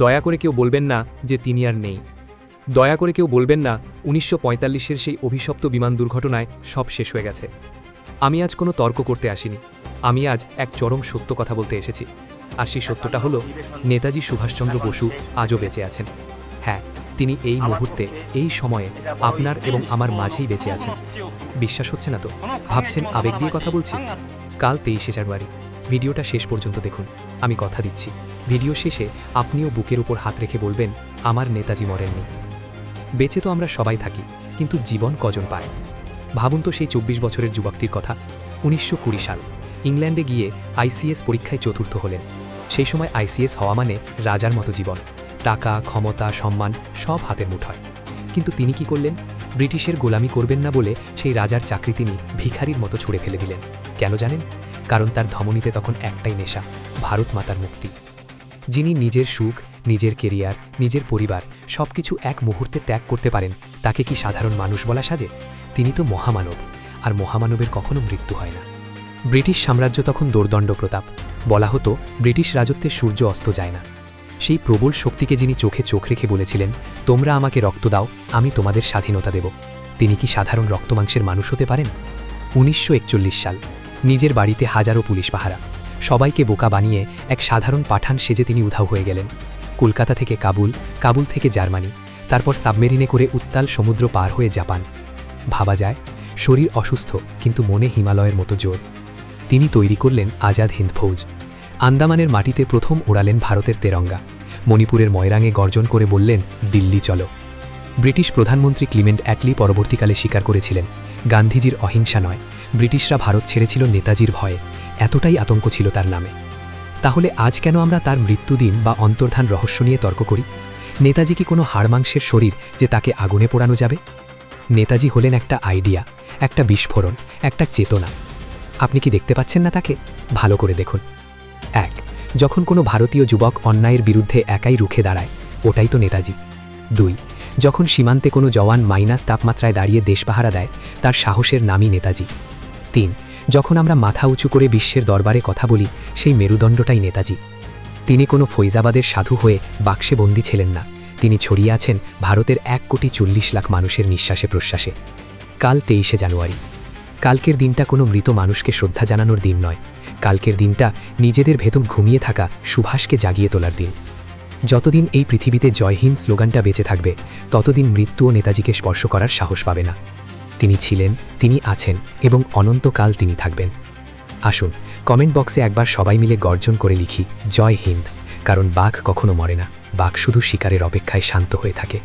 দয়া করে কেউ বলবেন না যে তিনি আর নেই। দয়া করে কেউ বলবেন না উনিশশো পঁয়তাল্লিশের সেই অভিশপ্ত বিমান দুর্ঘটনায় সব শেষ হয়ে গেছে। আমি আজ কোনো তর্ক করতে আসিনি। আমি আজ এক চরম সত্য কথা বলতে এসেছি। আর সেই সত্যটা হলো নেতাজি সুভাষচন্দ্র বসু আজও বেঁচে আছেন। হ্যাঁ তিনি এই মুহূর্তে এই সময়ে আপনার এবং আমার মাঝেই বেঁচে আছেন। বিশ্বাস হচ্ছে না তো? ভাবছেন আবেগ দিয়ে কথা বলছি? কাল তেইশে জানুয়ারি। ভিডিওটা শেষ পর্যন্ত দেখুন। আমি কথা দিচ্ছি। ভিডিও শেষে আপনিও বুকের উপর হাত রেখে বলবেন, আমার নেতাজি মরেননি। বেঁচে তো আমরা সবাই থাকি, কিন্তু জীবন কজন পায়? ভাবুন তো সেই চব্বিশ বছরের যুবকটির কথা। উনিশশো কুড়ি সাল, ইংল্যান্ডে গিয়ে আইসিএস পরীক্ষায় চতুর্থ হলেন। সেই সময় আইসিএস হওয়া মানে রাজার মতো জীবন। টাকা, ক্ষমতা, সম্মান সব হাতের মুঠোয়। কিন্তু তিনি কি করলেন? ব্রিটিশের গোলামি করবেন না বলে সেই রাজার চাকরি তিনি ভিখারির মতো ছুড়ে ফেলে দিলেন। কেন জানেন? কারণ তার ধমনীতে তখন একটাই নেশা, ভারত মাতার মুক্তি। যিনি নিজের সুখ, নিজের কেরিয়ার, নিজের পরিবার সবকিছু এক মুহূর্তে ত্যাগ করতে পারেন, তাকে কি সাধারণ মানুষ বলা সাজে? তিনি তো মহামানব, আর মহামানবের কখনো মৃত্যু হয় না। ব্রিটিশ সাম্রাজ্য তখন দোর্দণ্ড প্রতাপ বলা হতো, ব্রিটিশ রাজত্বে সূর্য অস্ত যায় না। সেই প্রবল শক্তিকে যিনি চোখে চোখ রেখে বলেছিলেন, তোমরা আমাকে রক্ত দাও, আমি তোমাদের স্বাধীনতা দেব। তিনি কি সাধারণ রক্তমাংসের মানুষ হতে পারেন? উনিশশো একচল্লিশ সাল, নিজের বাড়িতে হাজারো পুলিশ পাহারা। সবাইকে বোকা বানিয়ে এক সাধারণ পাঠান সেজে তিনি উধাও হয়ে গেলেন। কলকাতা থেকে কাবুল কাবুল থেকে জার্মানি, তারপর সাবমেরিনে করে উত্তাল সমুদ্র পার হয়ে জাপান। ভাবা যায়, শরীর অসুস্থ, কিন্তু মনে হিমালয়ের মতো জোর। তিনি তৈরি করলেন আজাদ হিন্দ ফৌজ। আন্দামানের মাটিতে প্রথম ওড়ালেন ভারতের তেরঙ্গা। মণিপুরের ময়রাঙে গর্জন করে বললেন, দিল্লি চলো। ব্রিটিশ প্রধানমন্ত্রী ক্লিমেন্ট অ্যাটলি পরবর্তীকালে স্বীকার করেছিলেন, গান্ধীজির অহিংসা নয়, ব্রিটিশরা ভারত ছেড়েছিল নেতাজির ভয়ে। এতটাই আতঙ্ক ছিল তার নামে। তাহলে আজ কেন আমরা তার মৃত্যুদিন বা অন্তর্ধান রহস্য নিয়ে তর্ক করি? নেতাজি কি কোনো হাড়মাংসের শরীর যে তাকে আগুনে পোড়ানো যাবে? নেতাজি হলেন একটা আইডিয়া, একটা বিস্ফোরণ, একটা চেতনা। আপনি কি দেখতে পাচ্ছেন না তাকে? ভালো করে দেখুন। এক, যখন কোনো ভারতীয় যুবক অন্যায়ের বিরুদ্ধে একাই রুখে দাঁড়ায়, ওটাই তো নেতাজি। দুই, যখন সীমান্তে কোনো জওয়ান মাইনাস তাপমাত্রায় দাঁড়িয়ে দেশ পাহারা দেয়, তার সাহসের নামই নেতাজি। তিন, যখন আমরা মাথা উঁচু করে বিশ্বের দরবারে কথা বলি, সেই মেরুদণ্ডটাই নেতাজি। তিনি কোনো ফৈজাবাদের সাধু হয়ে বাক্সে বন্দী ছিলেন না। তিনি ছড়িয়ে আছেন ভারতের এক কোটি চল্লিশ লাখ মানুষের নিঃশ্বাসে প্রশ্বাসে। কাল তেইশে জানুয়ারি। কালকের দিনটা কোনো মৃত মানুষকে শ্রদ্ধা জানানোর দিন নয়। কালকের দিনটা নিজেদের ভেতর ঘুমিয়ে থাকা সুভাষকে জাগিয়ে তোলার দিন। যতদিন এই পৃথিবীতে জয়হীন স্লোগানটা বেঁচে থাকবে, ততদিন মৃত্যু ও নেতাজিকে স্পর্শ করার সাহস পাবে না। তিনি ছিলেন, তিনি আছেন এবং অনন্তকাল তিনি থাকবেন। আসুন কমেন্ট বক্সে একবার সবাই মিলে গর্জন করে লিখি, জয় হিন্দ। কারণ বাঘ কখনো মরে না, বাঘ শুধু শিকারের অপেক্ষায় শান্ত হয়ে থাকে।